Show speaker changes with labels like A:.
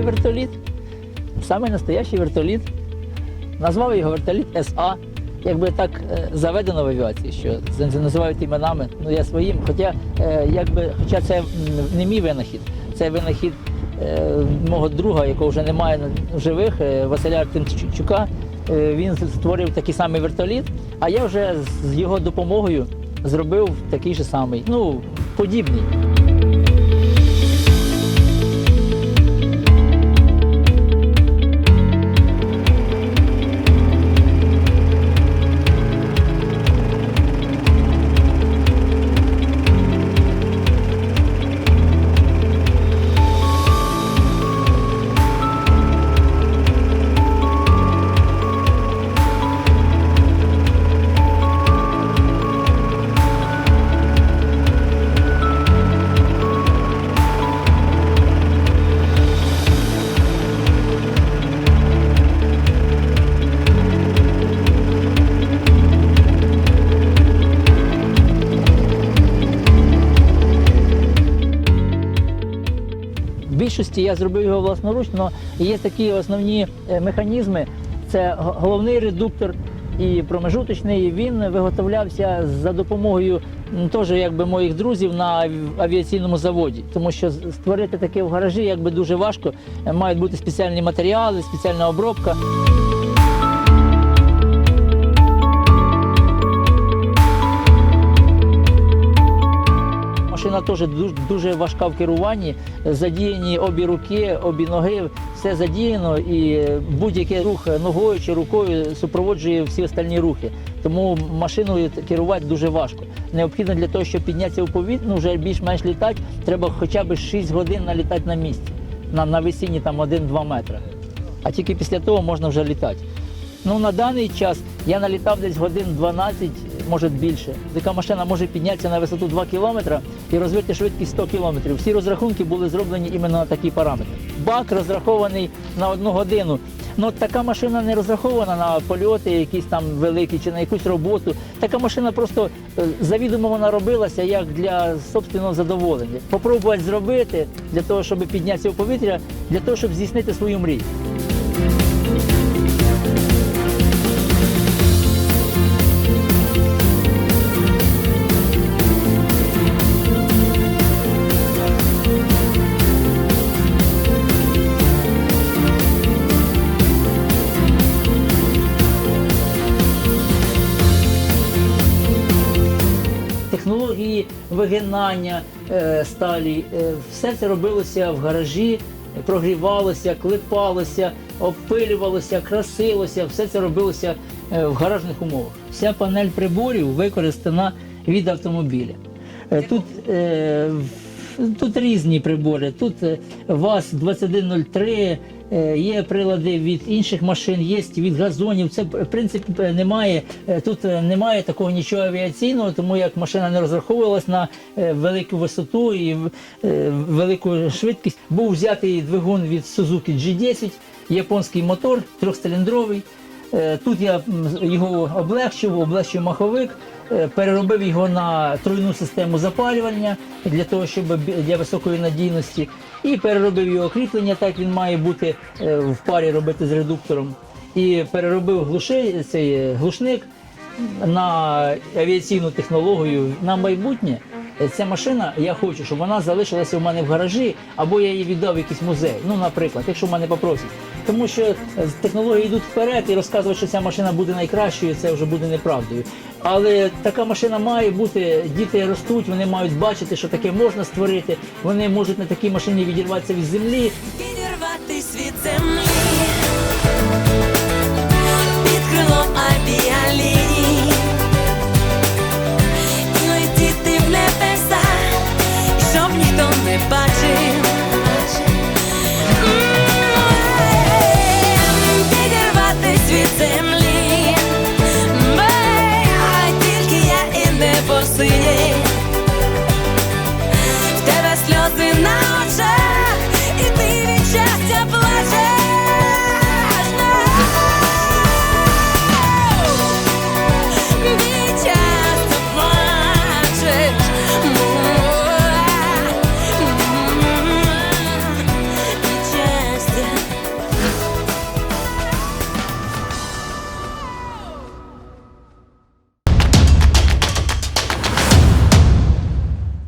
A: вертоліт, самий настоящий вертоліт. Назвав його вертоліт СА. Якби так е, заведено в авіації, що називають іменами, ну я своїм. Хоча, е, якби, хоча це не мій винахід, це винахід е, мого друга, якого вже немає в живих, Василя Артемчука. Він створив такий самий вертоліт, а я вже з його допомогою зробив такий же самий, ну, подібний. Більшості я зробив його власноручно. Є такі основні е, механізми. Це головний редуктор і промежуточний. Він виготовлявся за допомогою теж якби моїх друзів на авіаційному заводі. Тому що створити таке в гаражі якби дуже важко. Мають бути спеціальні матеріали, спеціальна обробка. Машина теж дуже, важка в керуванні. Задіяні обі руки, обі ноги, все задіяно, і будь-який рух ногою чи рукою супроводжує всі остальні рухи. Тому машиною керувати дуже важко. Необхідно для того, щоб піднятися у повітря, ну вже більш-менш літати, треба хоча б 6 годин налітати на місці, на, на висінні там 1-2 метри. А тільки після того можна вже літати. Ну на даний час я налітав десь годин 12, може більше. Така машина може піднятися на висоту 2 кілометри і розвити швидкість 100 кілометрів. Всі розрахунки були зроблені іменно на такі параметри. Бак розрахований на одну годину. Ну така машина не розрахована на польоти, якісь там великі чи на якусь роботу. Така машина просто е, завідомо вона робилася як для собственного задоволення. Попробувати зробити для того, щоб піднятися у повітря, для того, щоб здійснити свою мрію. Вигинання е, сталі, е, все це робилося в гаражі, прогрівалося, клепалося, обпилювалося, красилося, все це робилося е, в гаражних умовах. Вся панель приборів використана від автомобіля. Тут, тут різні прибори. Тут ВАЗ-2103, е, є прилади від інших машин, є від газонів. Це в принципі немає. е, Тут е, немає такого нічого авіаційного, тому як машина не розраховувалась на е, велику висоту і е, велику швидкість. Був взятий двигун від Suzuki G10, японський мотор, трьохциліндровий. Е, Тут я його облегчив, облегчив маховик, е, переробив його на тройну систему запалювання для того, щоб для високої надійності, і переробив його кріплення, так він має бути е, в парі робити з редуктором. І переробив глуши, цей глушник на авіаційну технологію на майбутнє. Е, Ця машина, я хочу, щоб вона залишилася у мене в гаражі, або я її віддав в якийсь музей. Ну, наприклад, якщо в мене попросять. Тому що е, технології йдуть вперед і розказувати, що ця машина буде найкращою, це вже буде неправдою. Але така машина має бути, діти ростуть, вони мають бачити, що таке можна створити. Вони можуть на такій машині відірватися від землі,
B: Відірватись від землі під крилом авіаліній